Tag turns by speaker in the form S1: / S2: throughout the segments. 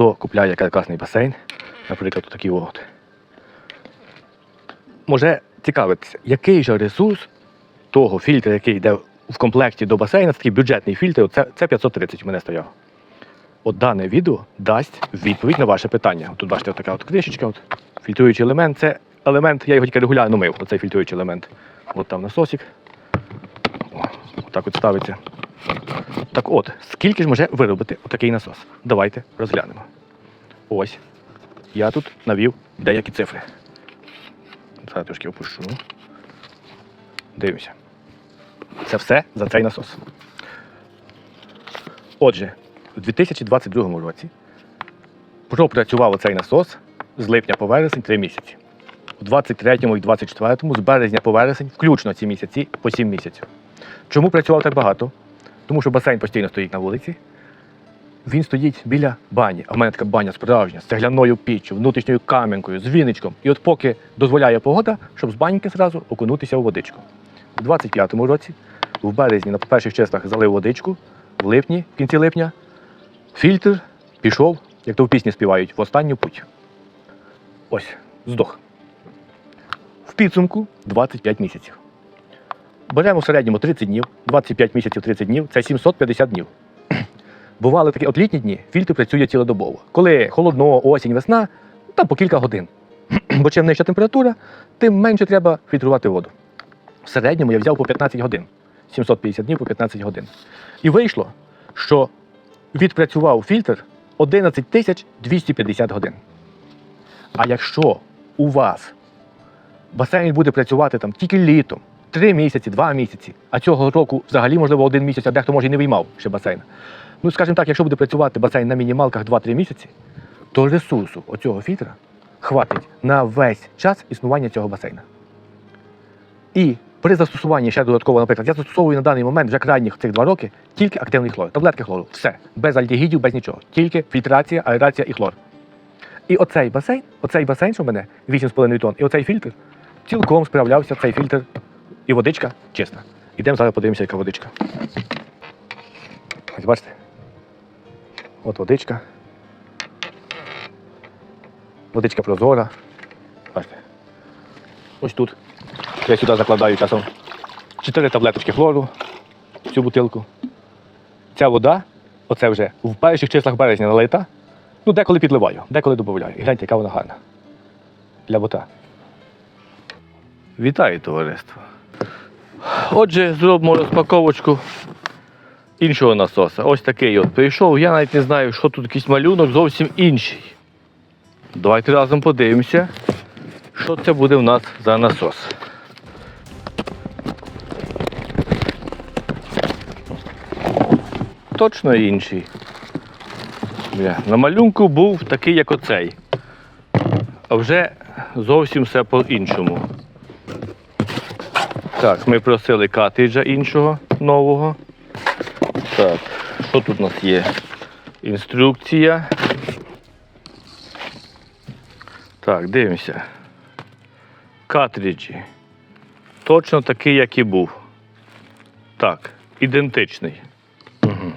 S1: хто купляє каркасний басейн, наприклад, такий от. Може цікавитися, який же ресурс того фільтра, який йде в комплекті до басейна, такий бюджетний фільтр, це, це 530 у мене стояв. От дане відео дасть відповідь на ваше питання. Тут бачите, така от кришечка, от, фільтруючий елемент. Це елемент, я його тільки регулярно мив, оцей фільтруючий елемент. От там насосик. О, так от ставиться. Так от, скільки ж може виробити отакий насос? Давайте розглянемо. Ось. Я тут навів деякі цифри. Зараз трошки опущу. Дивимося. Це все за цей насос. Отже, у 2022 році пропрацював цей насос з липня по вересень 3 місяці. У 23 і 24 з березня по вересень, включно ці місяці, по 7 місяців. Чому працював так багато? Тому що басейн постійно стоїть на вулиці. Він стоїть біля бані. А в мене така баня справжня, з цегляною піччю, внутрішньою кам'янкою, з віничком. І от поки дозволяє погода, щоб з баньки зразу окунутися у водичку. У 25-му році, в березні на перших числах залив водичку, в липні, в кінці липня, фільтр пішов, як то в пісні співають, в останню путь. Ось, здох. В підсумку 25 місяців. Беремо в середньому 30 днів, 25 місяців 30 днів це 750 днів. Бували такі от літні дні, фільтр працює цілодобово. Коли холодно, осінь, весна, там по кілька годин. Бо чим нижча температура, тим менше треба фільтрувати воду. В середньому я взяв по 15 годин. 750 днів по 15 годин. І вийшло, що відпрацював фільтр 11 тисяч 250 годин. А якщо у вас басейн буде працювати там тільки літом, 3 місяці, 2 місяці, а цього року взагалі, можливо, один місяць, а дехто може і не виймав ще басейн. Ну, скажімо так, якщо буде працювати басейн на мінімалках 2-3 місяці, то ресурсу оцього фільтра хватить на весь час існування цього басейна. І при застосуванні ще додатково, наприклад, я застосовую на даний момент вже крайніх цих два роки тільки активний хлор, таблетки хлору. Все, без альдегідів, без нічого. Тільки фільтрація, аерація і хлор. І оцей басейн, оцей басейн, що в мене 8,5 тонн, і оцей фільтр цілком справлявся цей фільтр і водичка чиста. Ідемо зараз подивимося, яка водичка. Ось бачите? От водичка. Водичка прозора. Бачите. Ось тут. Я сюди закладаю часом 4 таблеточки хлору в цю бутилку. Ця вода, оце вже в перших числах березня налита. Ну, деколи підливаю, деколи додаю. І гляньте, яка вона гарна. Для бота. Вітаю, товариство. Отже, зробимо розпаковочку іншого насоса. Ось такий от прийшов. Я навіть не знаю, що тут якийсь малюнок зовсім інший. Давайте разом подивимося, що це буде в нас за насос. Точно інший. Бля, На малюнку був такий, як оцей. А вже зовсім все по-іншому. Так, ми просили картриджа іншого нового. Так, що тут у нас є? Інструкція. Так, дивимося. Картриджі. Точно такий, як і був. Так, ідентичний. Угу.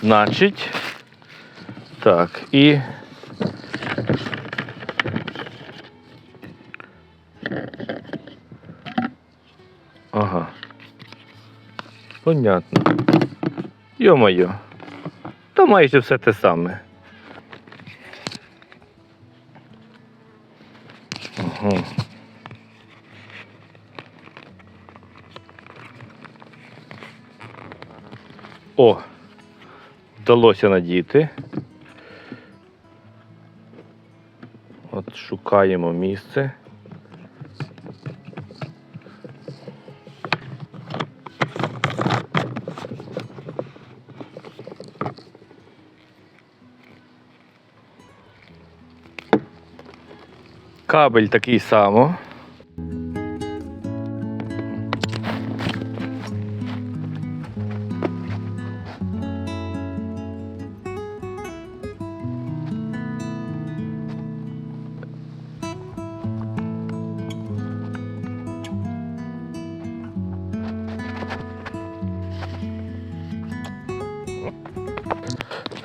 S1: Значить. Так, і. Понятно. Йо-моє. Та майже все те саме. Угу. О, вдалося надіти. От шукаємо місце. Кабель такий само.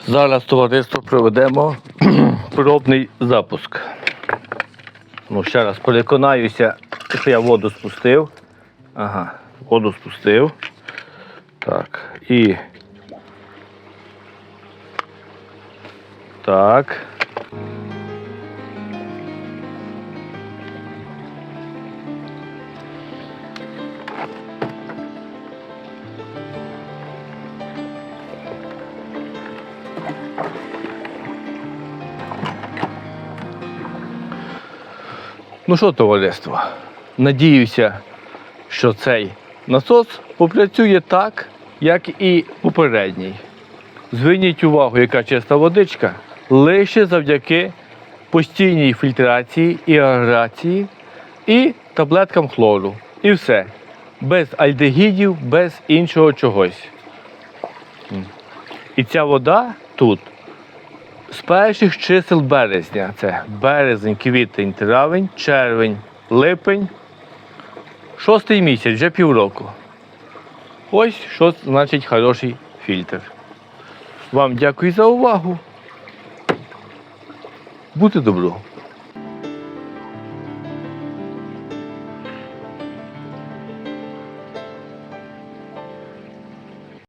S1: Зараз товариство проведемо пробний запуск. Ну, ще раз переконаюся, що я воду спустив. Ага, воду спустив. Так, і. Так. Ну що, товариство? Надіюся, що цей насос попрацює так, як і попередній. Зверніть увагу, яка чиста водичка лише завдяки постійній фільтрації і аграції і таблеткам хлору. І все. Без альдегідів, без іншого чогось. І ця вода тут з перших чисел березня. Це березень, квітень, травень, червень, липень. Шостий місяць, вже півроку. Ось що значить хороший фільтр. Вам дякую за увагу. Будьте добро.